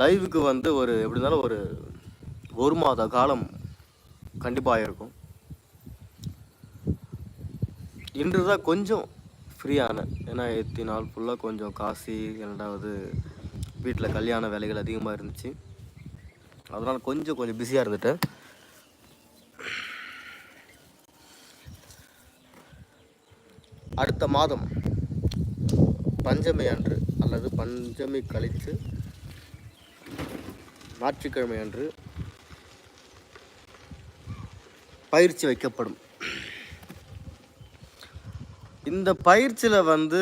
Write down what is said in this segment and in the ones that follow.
லைவுக்கு வந்து ஒரு எப்படி இருந்தாலும் ஒரு ஒரு மாத காலம் கண்டிப்பாக இருக்கும் இன்று தான் கொஞ்சம் ஃப்ரீயான ஏன்னா எத்தி நாள் ஃபுல்லாக கொஞ்சம் காசி ரெண்டாவது வீட்டில் கல்யாண வேலைகள் அதிகமாக இருந்துச்சு. அதனால் கொஞ்சம் கொஞ்சம் பிஸியாக இருந்துட்டேன். அடுத்த மாதம் பஞ்சமி அன்று அல்லது பஞ்சமி கழித்து ஞாயிற்றுக்கிழமை அன்று பயிற்சி வைக்கப்படும். இந்த பயிற்சியில் வந்து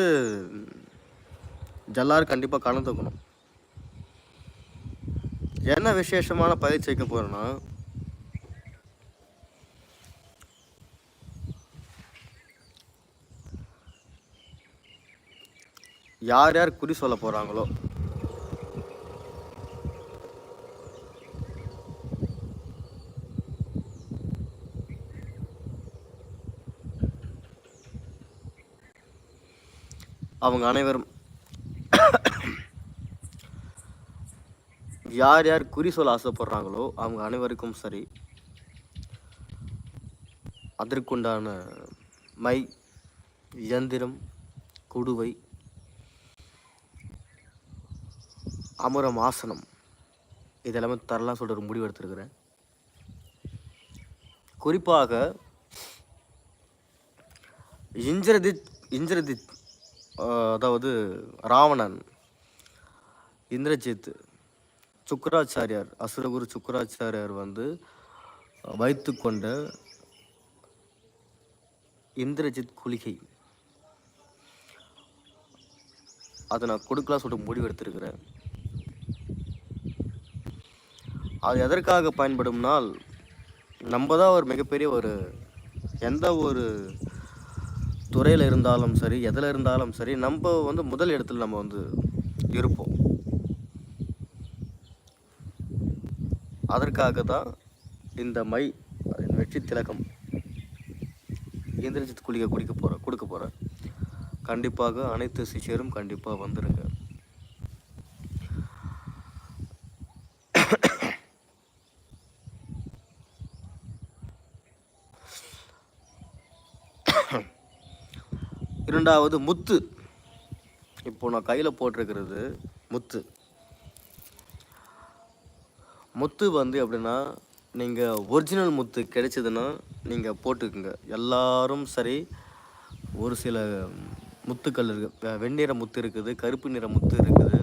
எல்லாரும் கண்டிப்பாக கலந்துக்கணும் என்ன விசேஷமான பயிற்சி வைக்க போகிறேன்னா யார் யார் குறி சொல்ல போகிறாங்களோ அவங்க அனைவரும் யார் யார் குறி சொல்ல ஆசைப்படுறாங்களோ அவங்க அனைவருக்கும் சரி. அதற்குண்டான மை இயந்திரம் குடுவை அமரம் ஆசனம். இதெல்லாமே தரலாம் சொல்லிட்டு ஒரு முடிவு எடுத்திருக்கிறேன். குறிப்பாக இந்திரதித் இந்திரதித் அதாவது ராவணன் இந்திரஜித் சுக்கராச்சாரியார் அசுரகுரு சுக்கராச்சாரியார் வந்து வைத்து கொண்ட இந்திரஜித் குளிகை. அதை நான் கொடுக்கலாம் சொல்லிட்டு முடிவு எடுத்திருக்கிறேன். அது எதற்காக பயன்படும்னால் நம்ம தான் ஒரு மிகப்பெரிய ஒரு எந்த ஒரு துறையில் இருந்தாலும் சரி எதில் இருந்தாலும் சரி நம்ம வந்து முதல் இடத்துல நம்ம வந்து இருப்போம். அதற்காக தான் இந்த மை வெற்றி திலகம் இந்திரஜித் குளிக்க குடிக்க போகிற கொடுக்க போகிறேன் கண்டிப்பாக அனைத்து சிஷியரும் கண்டிப்பாக வந்துடுங்க இரண்டாவது முத்து. இப்போ நான் கையில் போட்டிருக்கிறது முத்து. முத்து வந்து எப்படின்னா நீங்கள் ஒரிஜினல் முத்து கிடைச்சதுன்னா நீங்கள் போட்டுக்குங்க. எல்லாரும் சரி ஒரு சில முத்துக்கள் இருக்குது வெண்ணிற முத்து இருக்குது கருப்பு நிற முத்து இருக்குது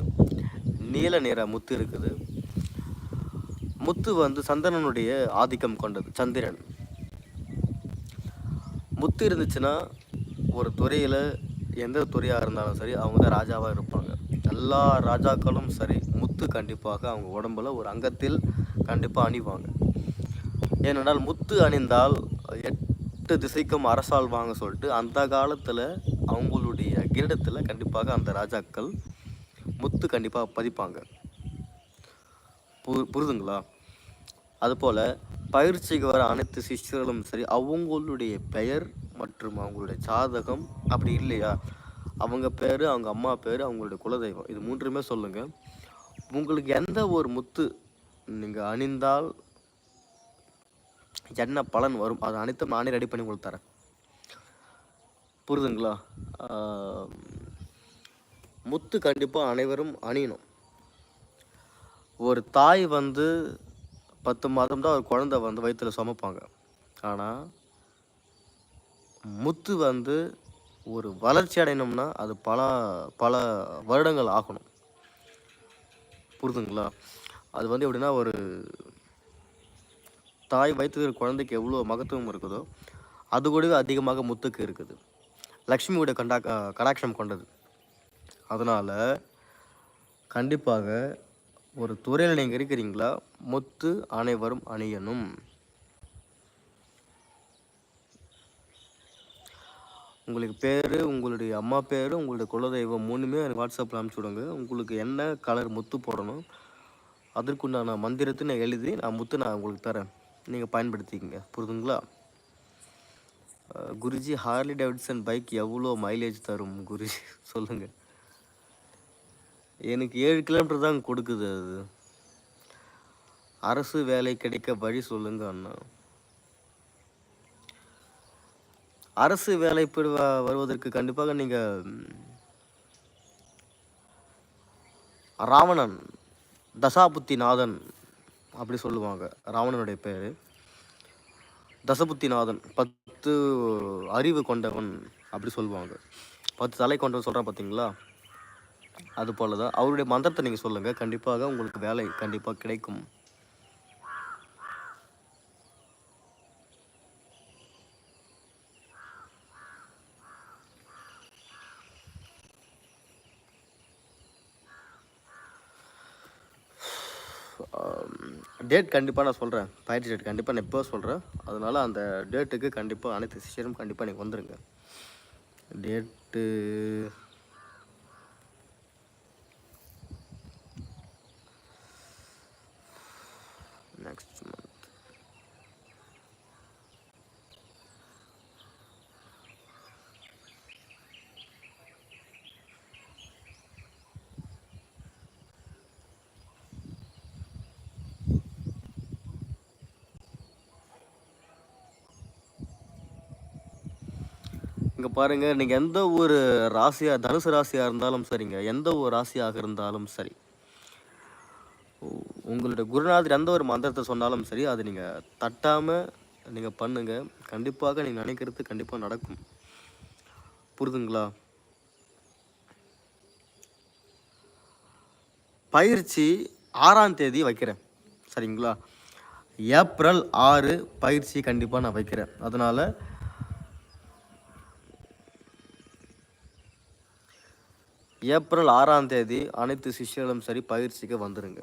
நீல நிற முத்து இருக்குது. முத்து வந்து சந்திரனுடைய ஆதிக்கம் கொண்டது சந்திரன். முத்து இருந்துச்சுன்னா ஒரு துறையில் எந்த துறையாக இருந்தாலும் சரி அவங்க தான் ராஜாவாக இருப்பாங்க. எல்லா ராஜாக்களும் சரி முத்து கண்டிப்பாக அவங்க உடம்புல ஒரு அங்கத்தில் கண்டிப்பாக அணிவாங்க. ஏனென்றால் முத்து அணிந்தால் எட்டு திசைக்கும் அரசாள்வாங்க சொல்லிட்டு அந்த காலத்தில் அவங்களுடைய கிரீடத்தில் கண்டிப்பாக அந்த ராஜாக்கள் முத்து கண்டிப்பாக பதிப்பாங்க. புரி புரிதுங்களா? அதுபோல் பயிற்சிக்கு வர அனைத்து சிஷ்யர்களும் சரி அவங்களுடைய பெயர் மற்றும் அவங்களுடைய சாதகம் அப்படி இல்லையா? அவங்க பேர் அவங்க அம்மா பேர் அவங்களுடைய குலதெய்வம். இது மூன்றுமே சொல்லுங்கள் உங்களுக்கு எந்த ஒரு முத்து நீங்கள் அணிந்தால் என்ன பலன் வரும்? அது அனைத்தும் நானே ரெடி பண்ணி உங்களுக்கு தரேன். புரிதுங்களா? முத்து கண்டிப்பாக அனைவரும் அணியணும். ஒரு தாய் வந்து பத்து மாதம் தான் ஒரு குழந்தை வந்து வயிற்றில் சுமப்பாங்க. ஆனால் முத்து வந்து ஒரு வளர்ச்சி அடையணும்னா அது பல பல வருடங்கள் ஆகணும். புரிதுங்களா? அது வந்து எப்படின்னா ஒரு தாய் வயிற்று குழந்தைக்கு எவ்வளோ மகத்துவம் இருக்குதோ அது கூடவே அதிகமாக முத்துக்கு இருக்குது. லக்ஷ்மியோட கண்டா கடாட்சம் கொண்டது. அதனால் கண்டிப்பாக ஒரு துறையில் நீங்கள் இருக்கிறீங்களா முத்து அனைவரும் அணியணும். உங்களுக்கு பேர் உங்களுடைய அம்மா பேர் உங்களுடைய குலதெய்வம் மூணுமே எனக்கு வாட்ஸ்அப்பில் அனுப்பிச்சி விடுங்க. உங்களுக்கு என்ன கலர் முத்து போடணும் அதற்குண்டான மந்திரத்தை நான் எழுதி நான் முத்து நான் உங்களுக்கு தரேன். நீங்கள் பயன்படுத்திக்கங்க. புரியுதுங்களா குருஜி ஹார்லி டேவிட்சன் பைக் எவ்வளோ மைலேஜ் தரும் குருஜி? சொல்லுங்கள் எனக்கு ஏழு கிலோமீட்டர் தான் கொடுக்குது அது. அரசு வேலை கிடைக்க வழி சொல்லுங்க அண்ணா. அரசு வேலை வருவதற்கு கண்டிப்பாக நீங்கள் ராவணன் தசாபுத்திநாதன் அப்படி சொல்லுவாங்க. ராவணனுடைய பேர் தசபுத்திநாதன் பத்து அறிவு கொண்டவன் அப்படி சொல்லுவாங்க. பத்து தலை கொண்டவன் சொல்கிறான் பார்த்தீங்களா அது போல தான் அவருடைய மந்திரத்தை நீங்கள் சொல்லுங்கள் கண்டிப்பாக உங்களுக்கு வேலை கண்டிப்பாக கிடைக்கும். டேட் கண்டிப்பாக நான் சொல்கிறேன் பயிற்சி டேட் கண்டிப்பாக நான் இப்போ சொல்கிறேன் அதனால் அந்த டேட்டுக்கு கண்டிப்பாக அனைத்து சிஷியரும் கண்டிப்பாக நீங்கள் வந்துடுங்க டேட்டு இங்கே பாருங்கள் நீங்கள் எந்த ஒரு ராசியாக தனுசு ராசியாக இருந்தாலும் சரிங்க. எந்த ஒரு ராசியாக இருந்தாலும் சரி. உங்களுடைய குருநாதர் எந்த ஒரு மந்திரத்தை சொன்னாலும் சரி அதை நீங்கள் தட்டாமல் நீங்கள் பண்ணுங்கள் கண்டிப்பாக நீங்கள் நினைக்கிறது கண்டிப்பாக நடக்கும். புரிதுங்களா? பயிற்சி ஆறாம் தேதி வைக்கிறேன். சரிங்களா? ஏப்ரல் ஆறு பயிற்சி கண்டிப்பாக நான் வைக்கிறேன். அதனால் ஏப்ரல் ஆறாம் தேதி அனைத்து சிஷ்யர்களும் சரி பயிற்சிக்கு வந்துருங்க.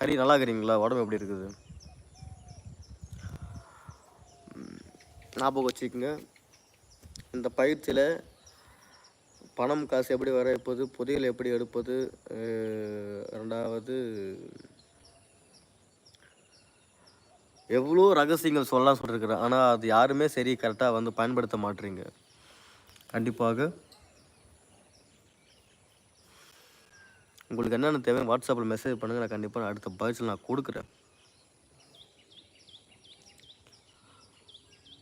ஹரி நல்லா இருக்கிறீங்களா? உடம்பு எப்படி இருக்குது? ஞாபகம் வச்சுக்கோங்க. இந்த பயிற்சியில் பணம் காசு எப்படி வர வைப்பது புதையல் எப்படி எடுப்பது ரெண்டாவது எவ்வளோ ரகசியங்கள் சொல்லலாம் சொல்லியிருக்கிறேன் ஆனால் அது யாருமே சரி கரெக்டாக வந்து பயன்படுத்த மாட்டுறீங்க. கண்டிப்பாக. உங்களுக்கு என்னென்ன தேவை வாட்ஸ்அப்பில் மெசேஜ் பண்ணுங்கள் நான் கண்டிப்பாக நான் அடுத்த பதில் நான் கொடுக்குறேன்.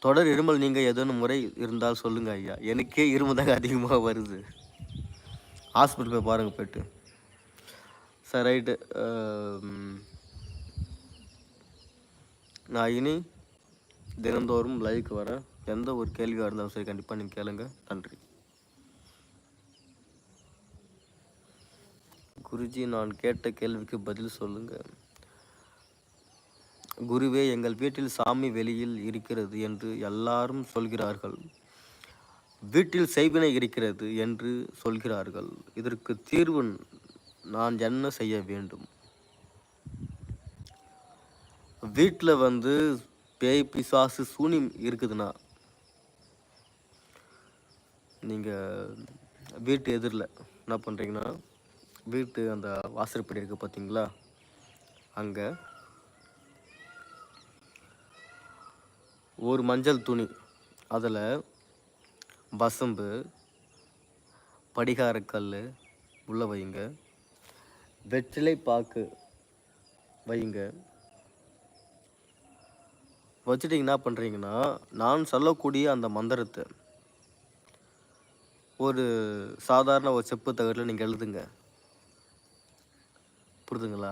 தொடர் இருமல் நீங்கள் ஏதேனும் முறை இருந்தால் சொல்லுங்கள் ஐயா. எனக்கே இருமல் தாங்க அதிகமாக வருது. ஹாஸ்பிட்டல் போய் பாருங்கள் போய்ட்டு. சார் ரைட்டு நான் இனி தினந்தோறும் லைவுக்கு வர எந்த ஒரு கேள்வியாக இருந்தாலும் சரி கண்டிப்பாக நீங்கள் கேளுங்க. நன்றி. குருஜி நான் கேட்ட கேள்விக்கு பதில் சொல்லுங்க. குருவே எங்கள் வீட்டில் சாமி வெளியில் இருக்கிறது என்று எல்லாரும் சொல்கிறார்கள். வீட்டில் செய்வினை இருக்கிறது என்று சொல்கிறார்கள். இதற்கு தீர்வு நான் என்ன செய்ய வேண்டும்? வீட்டில் வந்து பேய் பிசாசு சூனியம் இருக்குதுன்னா நீங்கள் வீட்டு எதிரில் என்ன பண்ணுறீங்கன்னா வீட்டு அந்த வாசற்படி இருக்குது பார்த்தீங்களா அங்கே ஒரு மஞ்சள் துணி அதில் வசம்பு படிகாரக்கல் உள்ள வைங்க வெற்றிலை பாக்கு வைங்க. வச்சுட்டு என்ன பண்ணுறீங்கன்னா நான் சொல்லக்கூடிய அந்த மந்திரத்தை ஒரு சாதாரண ஒரு செப்பு தகட்டில் நீங்கள் எழுதுங்க. புரிதுங்களா?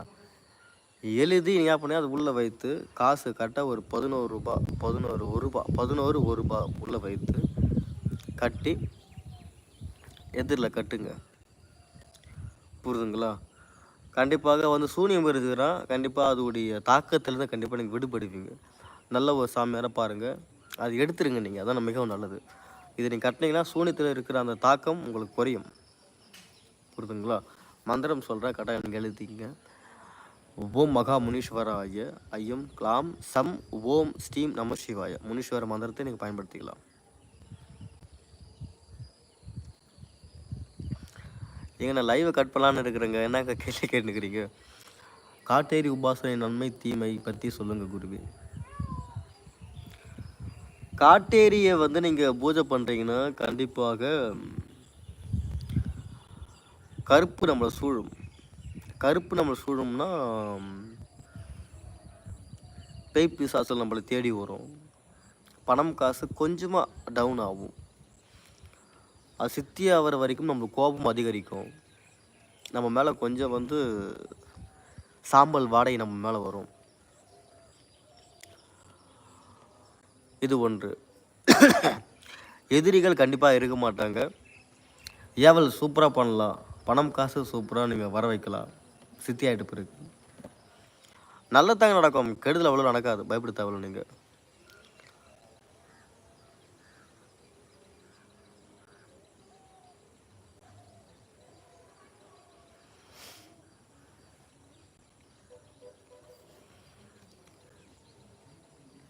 எழுதி நீ என்ன பண்ணி அது உள்ளே வைத்து காசு கரெக்டாக ஒரு பதினோரு ரூபா பதினோரு ஒரு ரூபா பதினோரு ஒரு ரூபா உள்ளே வைத்து கட்டி எதிரில் கட்டுங்க. புரிதுங்களா? கண்டிப்பாக வந்து சூனியம் இருக்குதுன்னா கண்டிப்பாக அதோடைய தாக்கத்திலேருந்து கண்டிப்பாக நீங்கள் விடுபடுவீங்க. நல்ல ஒரு சாமியாரை பாருங்கள் அது எடுத்துருங்க நீங்கள் அதான் மிகவும் நல்லது. இது நீங்கள் கட்டினீங்கன்னா சூனியத்தில் இருக்கிற அந்த தாக்கம் உங்களுக்கு குறையும். புரிதுங்களா? மந்திரம் சொல்கிறேன் கரெக்டாக நீங்கள் எழுதிங்க ஓம் மகா முனீஸ்வராய ஐயம் கிளாம் சம் ஓம் ஸ்ரீம் நம சிவாய. முனீஸ்வர மந்திரத்தை நீங்கள் பயன்படுத்திக்கலாம். ஏங்க நான் லைவை கட் பண்ணலான்னு இருக்கிறேங்க. என்னங்க கேள்வி கேட்டுக்கிறீங்க காட்டேரி உபாசனை நன்மை தீமை பற்றி சொல்லுங்கள் குருவி. காட்டேரியை வந்து நீங்கள் பூஜை பண்ணுறீங்கன்னா கண்டிப்பாக கருப்பு நம்மளை சூழும். கருப்பு நம்மளை சூழும்னா பேய் பிசாசல் நம்மளை தேடி வரும். பணம் காசு கொஞ்சமாக டவுன் ஆகும். அது சித்தி ஆகிற வரைக்கும் நம்மளுக்கு கோபம் அதிகரிக்கும். நம்ம மேலே கொஞ்சம் வந்து சாம்பல் வாடகை நம்ம மேலே வரும். இது ஒன்று. எதிரிகள் கண்டிப்பாக இருக்க மாட்டாங்க. ஏவல் சூப்பராக பண்ணலாம். பணம் காசு சூப்பராக நீங்கள் வர வைக்கலாம். சித்தி ஆகிட்டு பிறகு. நல்லதாங்க நடக்கும். கெடுதல் அவ்வளோ நடக்காது. பயப்பட தேவையில்ல நீங்கள்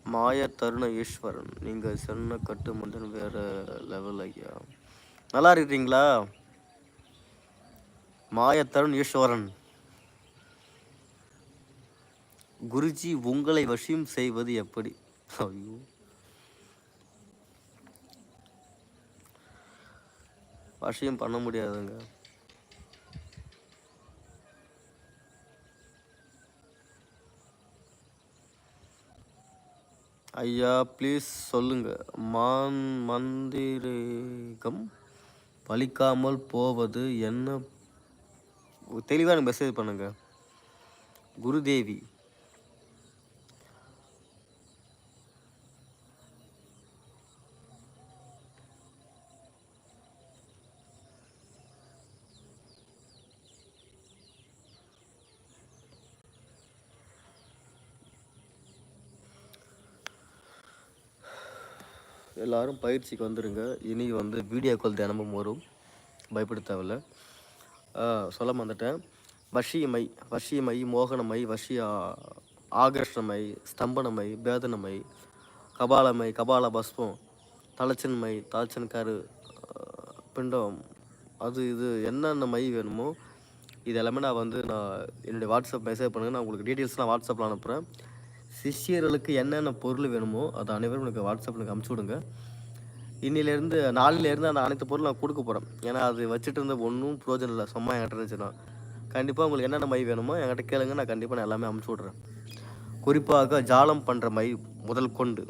மாய தருண ஈஸ்வரன் நீங்கள் சொன்ன கட்டு மந்தன் வேறு லெவல் ஐயா. நல்லா இருக்கிறீங்களா? மாய தருண் ஈஸ்வரன் குருஜி உங்களை வசியம் செய்வது எப்படி? ஐயோ. வசியம் பண்ண முடியாதுங்க. ஐயா ப்ளீஸ் சொல்லுங்க. மான் மந்திரேகம் பலிக்காமல் போவது என்ன? தெளிவாக எனக்கு மெசேஜ் பண்ணுங்க. குருதேவி. எல்லாரும் பயிற்சிக்கு வந்துடுங்க இனி வந்து வீடியோ கால் தினமும் வரும். பயப்பட தேவையில்ல. சொல்ல வந்துட்டேன் வஷியமை வஷியமை மோகனமை வஷிய ஆகர்ஷணமை ஸ்தம்பனமை பேதனமை கபாலமை கபால பஸ்பம் தலைச்சன்மை தலைச்சன்காரு பிண்டம் அது இது என்னென்ன மை வேணுமோ இது எல்லாமே நான் வந்து நான் என்னுடைய வாட்ஸ்அப் மெசேஜ் பண்ணுங்கள் நான் உங்களுக்கு டீட்டெயில்ஸ்லாம் வாட்ஸ்அப்பில் அனுப்புகிறேன் சிஷ்யர்களுக்கு என்னென்ன பொருள் வேணுமோ அது அனைவரும் எனக்கு வாட்ஸ்அப்பில் எனக்கு அனுப்பிச்சி விடுங்க. இன்னிலேருந்து நாளிலேருந்து அந்த அனைத்து பொருளும் நான் கொடுக்க போகிறேன் ஏன்னா அது வச்சுட்டு இருந்த ஒன்றும் ப்ரோஜனம் இல்லை. சும்மா என்கிட்ட இருந்துச்சுன்னா. கண்டிப்பாக உங்களுக்கு என்னென்ன மை வேணுமோ என்கிட்ட கேளுங்க. நான் கண்டிப்பாக நான் எல்லாமே அமுச்சு விட்றேன். குறிப்பாக ஜாலம் பண்ணுற மை முதல் கொண்டு.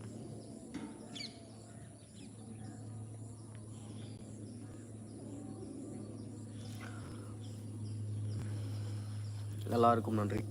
எல்லாருக்கும் நன்றி.